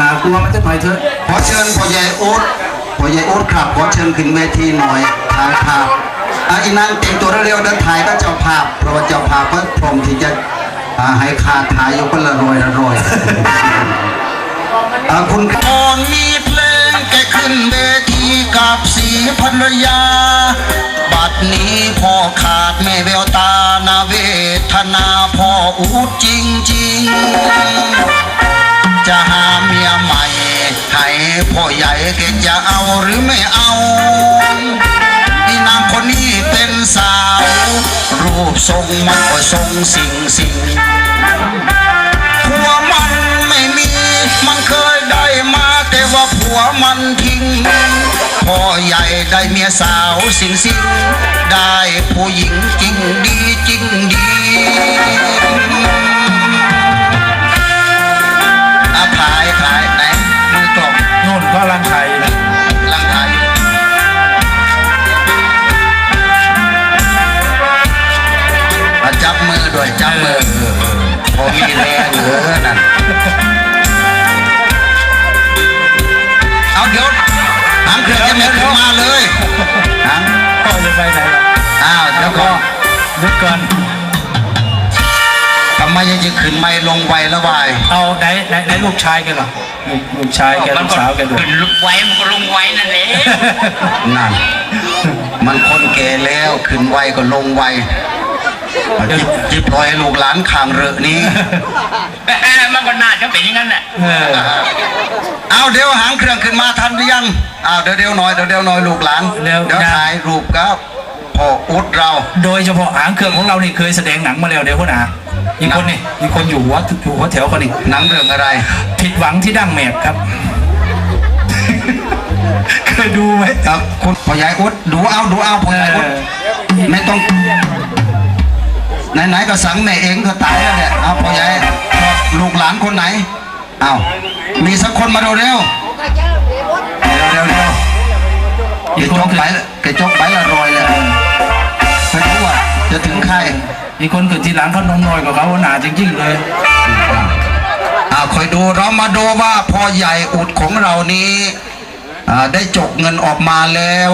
น่ากลัวมันจะหน่อยเถอะขอเชิญพ่อใหญ่โอ๊ตพ่อใหญ่โอ๊ตครับขอเชิญขึ้นเวทีหน่อยถ่ายภาพอะอีนางเต็มตัวเร็วๆเดินถ่ายก็เจ้าภาพเพราะว่าเจ้าภาพก็พร้อมที่จะอ่าให้คาถ่ายอยู่คนละรอยละรอยอ่าคุณตอนมีเพลงแกขึ้นเวทีกับสีภรรยา บัดนี้พ่อขาดแม่แววตานาเวทนาพ่ออูดจริงๆ พ่อใหญ่แกจะเอาหรือไม่เอาอีนางคนนี้เป็นสาว รูปทรงมันก็ทรงสิ่งสิ่งผัวมันไม่มี มันเคยได้มาแต่ว่าผัวมันทิ้งพ่อใหญ่ได้เมียสาวสิ่งสิ่งได้ผู้หญิงจริง มือด้วยจับมือพอมีแรงเหลือนั่นเอาเดี๋ยวหางเครื่องจะไม่ขึ้นมาเลยหางพ่อจะไปไหนล่ะอ้าวเดี๋ยวก่อนนึกก่อนทำไมยังจะขึ้นไม่ลงไวละวายเอาไหนไหนไหนลูกชายกันเหรอลูกลูกชายแกลูกสาวแกด้วยขึ้นลุกไว้มันก็ลงไว้นั่นแหละนั่นมันคนแก่แล้วขึ้นไวก็ลงไว จิบจิบปล่อยให้ลูกหลานข่างเรอะนี้มันก็น่าจะเป็นอย่างนั้นแหละเออเอาเดี๋ยวหางเครื่องขึ้นมาทันหรือยังเอาเดี๋ยวเดี๋ยวหน่อยเดี๋ยวเดี๋ยวหน่อยลูกหลานเดี๋ยวถ่ายรูปกับพ่ออุดเรา โดยเฉพาะหางเครื่องของเรานี่เคยแสดงหนังมาแล้วเดี๋ยวพ่อหนาอีกคนนี่อีกคนอยู่หัวอยู่หัวแถวคนนี้หนังเรื่องอะไร ผิดหวังที่ดั้งแมบครับเคยดูไหมครับคุณพ่อใหญ่อุดดูเอาดูเอาพ่อใหญ่อุดไม่ต้อง ไหนๆก็สั่งแม่เองก็ตายแล้วเนี่ยเอาพ่อใหญ่ลูกหลานคนไหนเอามีสักคนมาดูเร็วเร็วเร็วเร็วแกจกไปแกจกไปละรอยเลยไม่รู้ว่าจะถึงใครอีกคนเกิดทีหลังเขานมน้อยกว่าเขาหัวหนาจริงๆเลยอ่าคอยดูเรามาดูว่าพ่อใหญ่อุดของเรานี้อ่าได้จกเงินออกมาแล้ว